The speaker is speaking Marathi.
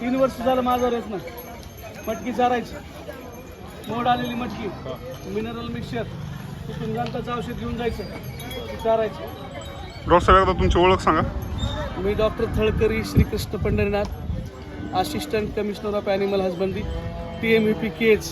तीन वर्ष झालं माझा रेस ना मटकी चारायची. मोड आलेली मटकी. मिनरल मिक्सचर तिथून औषध घेऊन जायचं. चारायची. डॉक्टर साहेब एकदा तुमची ओळख सांगा. मी doctor Thalkari Shrikrishna Pandharinath assistant commissioner of animal husbandry T M V P Kej